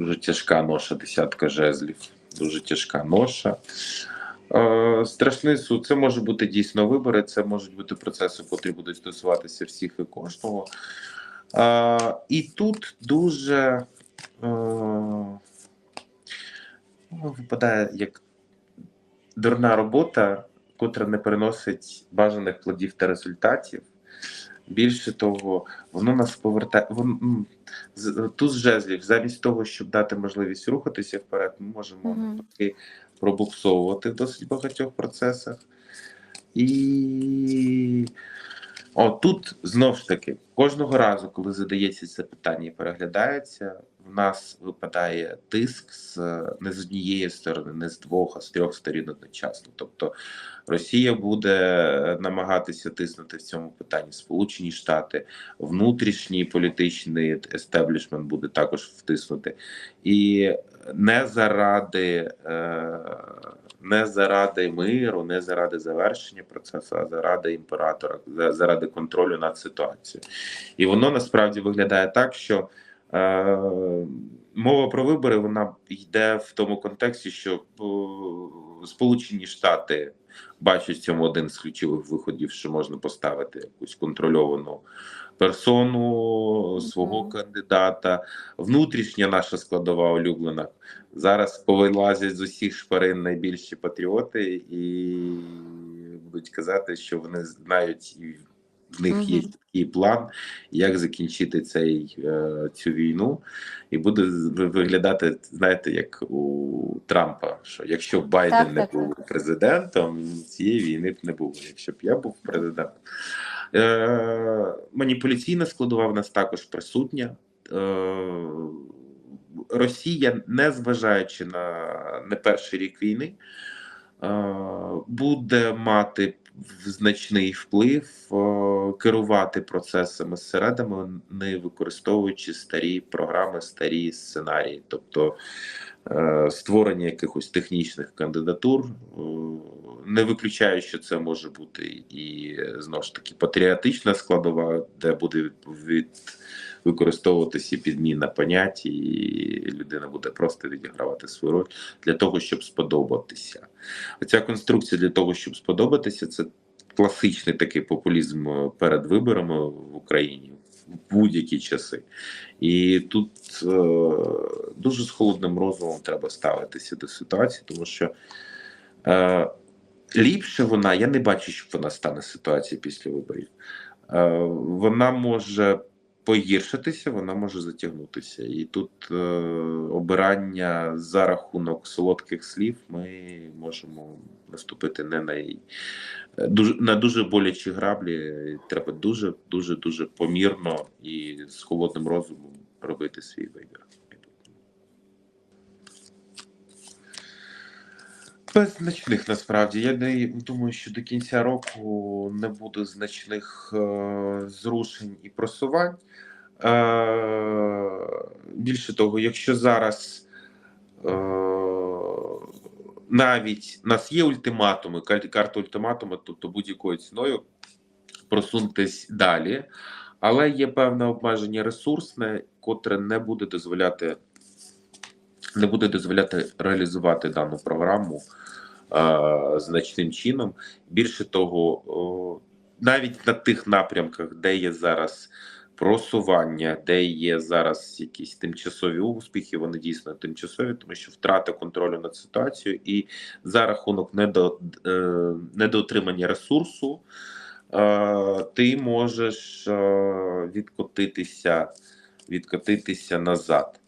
дуже тяжка ноша, десятка жезлів, дуже тяжка ноша. Е, Страшний суд. Це може бути дійсно вибори, це можуть бути процеси, котрі будуть стосуватися всіх і кожного. Е, І тут дуже е, ну, випадає як дурна робота, котра не переносить бажаних плодів та результатів. Більше того, воно нас повертає. Вон, м, з- туз жезлів, замість того, щоб дати можливість рухатися вперед, ми можемо навпаки пробуксовувати в досить багатьох процесах. І О, тут знов ж таки, кожного разу, коли задається це питання і переглядається, в нас випадає тиск з не з однієї сторони, не з двох, а з трьох сторін одночасно. Тобто Росія буде намагатися тиснути в цьому питанні Сполучені Штати, внутрішній політичний естеблішмент буде також втиснути. І не заради, е, не заради миру, не заради завершення процесу, а заради імператора, заради контролю над ситуацією. І воно насправді виглядає так, що е, мова про вибори вона йде в тому контексті, що е, Сполучені Штати бачать в цьому один з ключових виходів, що можна поставити якусь контрольовану персону свого кандидата, внутрішня наша складова улюблена. Зараз повилазять з усіх шпарин найбільші патріоти і будуть казати, що вони знають і в них є такий план, як закінчити цей, е, цю війну, і буде виглядати, знаєте, як у Трампа, що якщо Байден Так, не так, був президентом, цієї війни б не було. Якщо б я був президентом. Е, маніпуляційна складова в нас також присутня. Е, Росія, не зважаючи на не перший рік війни, е, буде мати значний вплив е, керувати процесами зсередини, не використовуючи старі програми, старі сценарії, тобто створення якихось технічних кандидатур. Не виключаю, що це може бути і знову ж таки патріотична складова, де буде від, використовуватися підміна понять, і людина буде просто відігравати свою роль для того, щоб сподобатися. Оця конструкція для того, щоб сподобатися, це класичний такий популізм е, перед виборами в Україні в будь-які часи. І тут е, дуже з холодним розумом треба ставитися до ситуації, тому що е, ліпше вона, я не бачу, щоб вона стане ситуацією після виборів. Е, вона може погіршитися, вона може затягнутися. І тут е, обирання за рахунок солодких слів ми можемо наступити не на. Е, Дуже на дуже болячі граблі треба дуже, дуже, дуже помірно і з холодним розумом робити свій Без значних насправді. Я не думаю, що до кінця року не буде значних е, зрушень і просувань. Е, більше того, якщо зараз е, навіть у нас є ультиматуми, карта ультиматуми, тобто будь-якою ціною просунутись далі, але є певне обмеження ресурсне, котре не буде дозволяти не буде дозволяти реалізувати дану програму е, значним чином. Більше того, о, навіть на тих напрямках, де є зараз просування, де є зараз якісь тимчасові успіхи, вони дійсно тимчасові, тому що втрата контролю над ситуацією і за рахунок недо, е, недоотримання ресурсу. е, Ти можеш е, відкотитися, відкотитися назад.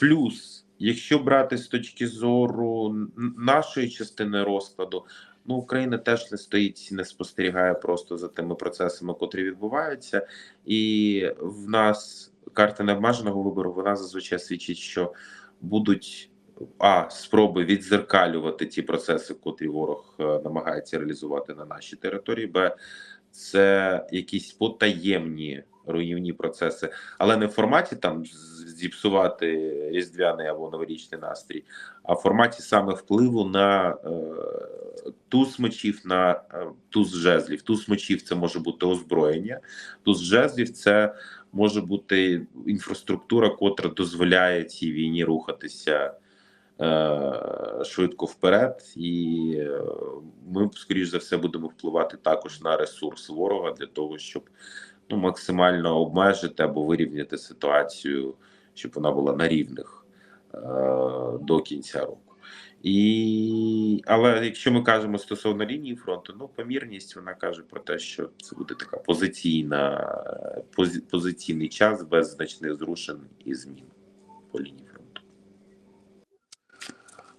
Плюс, якщо брати з точки зору нашої частини розкладу, ну Україна теж не стоїть, не спостерігає просто за тими процесами, котрі відбуваються, і в нас карта необмеженого вибору вона зазвичай свідчить, що будуть а спроби відзеркалювати ті процеси, котрі ворог е, намагається реалізувати на нашій території. Б це якісь потаємні руйнівні процеси, але не в форматі там зіпсувати різдвяний або новорічний настрій, а в форматі саме впливу на е, туз мечів, на е, туз жезлів. Туз мечів це може бути озброєння, туз жезлів це може бути інфраструктура, котра дозволяє цій війні рухатися е, швидко вперед, і е, ми, скоріш за все, будемо впливати також на ресурс ворога для того, щоб ну, максимально обмежити або вирівняти ситуацію, щоб вона була на рівних е, до кінця року. І але якщо ми кажемо стосовно лінії фронту, ну помірність вона каже про те, що це буде така позиційна пози, позиційний час без значних зрушень і змін по лінії фронту.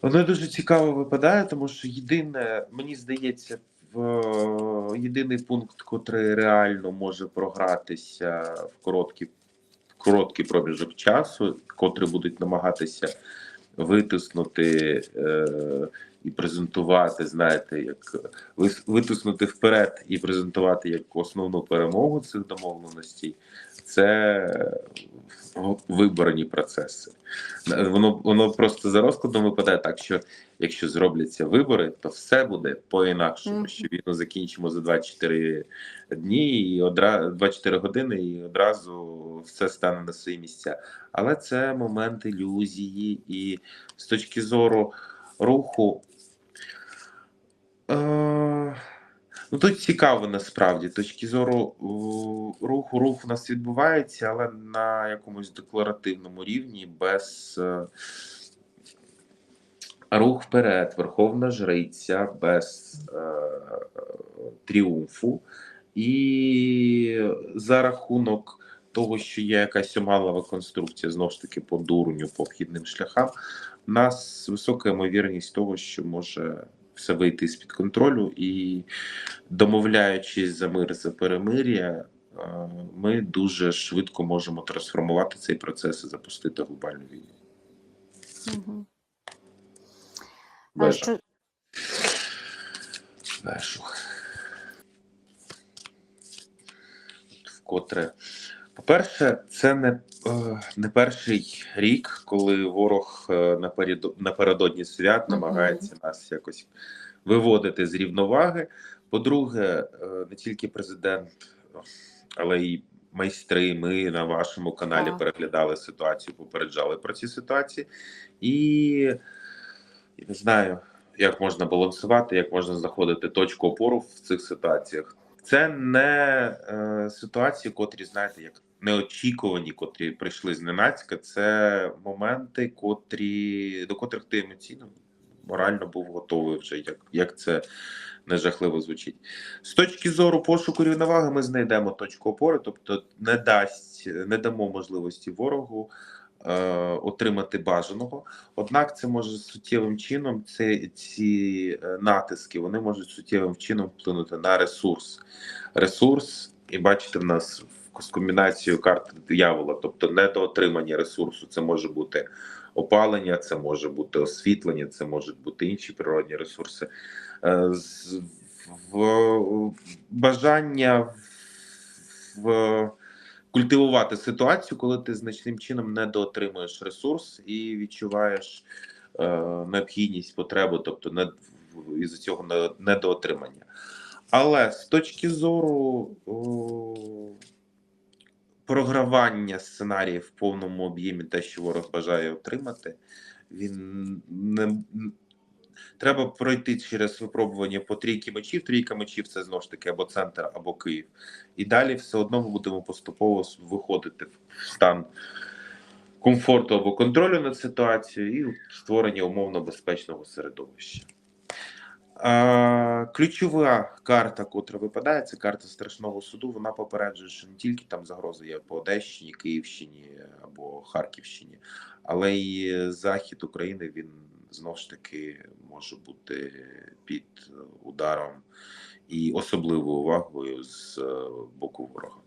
Воно дуже цікаво випадає, тому що єдине, мені здається, в єдиний пункт, котрий реально може програтися в короткий, короткий проміжок часу, котрий будуть намагатися витиснути е, і презентувати, знаєте, як витиснути вперед і презентувати як основну перемогу цих домовленостей, це виборні процеси. Воно воно просто за розкладом випадає так, що якщо зробляться вибори, то все буде по-інакшому. Мгм. Що війну закінчимо за 24 дні і одразу 24 години, і одразу все стане на свої місця. Але це момент ілюзії, і з точки зору руху. Е, ну тут цікаво насправді. Точки зору руху, рух у нас відбувається, але на якомусь декларативному рівні, без е, рух вперед, верховна жриця, без е, тріумфу. І за рахунок того, що є якась оманлива конструкція, знову ж таки, по дурню, по обхідним шляхам, у нас висока ймовірність того, що може все вийти з-під контролю, і домовляючись за мир за перемир'я, е, ми дуже швидко можемо трансформувати цей процес і запустити глобальну війну. Мгм. А що, Знаєш, вкотре. По-перше, це не, е, не перший рік, коли ворог е, напередо- напередодні свят намагається нас якось виводити з рівноваги. По-друге, е, не тільки президент, але й майстри. Ми на вашому каналі переглядали ситуацію, попереджали про ці ситуації. І я не знаю, як можна балансувати, як можна знаходити точку опору в цих ситуаціях. Це не е, ситуації, котрі, знаєте, як неочікувані, котрі прийшли зненацька. Це моменти, котрі до котрих ти емоційно морально був готовий вже, як, як це не жахливо звучить. З точки зору пошуку рівноваги, ми знайдемо точку опори, тобто не дасть, не дамо можливості ворогу е, отримати бажаного. Однак це може суттєвим чином, це ці е, натиски, вони можуть суттєвим чином вплинути на ресурс. Ресурс, і бачите, в нас в- з комбінацією карт диявола, тобто недоотримання ресурсу, це може бути опалення, це може бути освітлення, це можуть бути інші природні ресурси. Е, в бажання в культивувати ситуацію, коли ти значним чином недоотримуєш ресурс і відчуваєш е, необхідність, потребу, тобто не із цього недоотримання. Але з точки зору програвання сценаріїв в повному об'ємі, те, що ворог бажає отримати, він не треба пройти через випробування по трійки мечів. Трійка мечів це знову ж таки або центр, або Київ. І далі все одно ми будемо поступово виходити в стан комфорту або контролю над ситуацією і створення умовно безпечного середовища. Ключова карта, котра випадає, це карта страшного суду. Вона попереджує, що не тільки там загрози є по Одещині, Київщині або Харківщині, але й захід України він знов ж таки може бути під ударом і особливою увагою з е, боку ворога.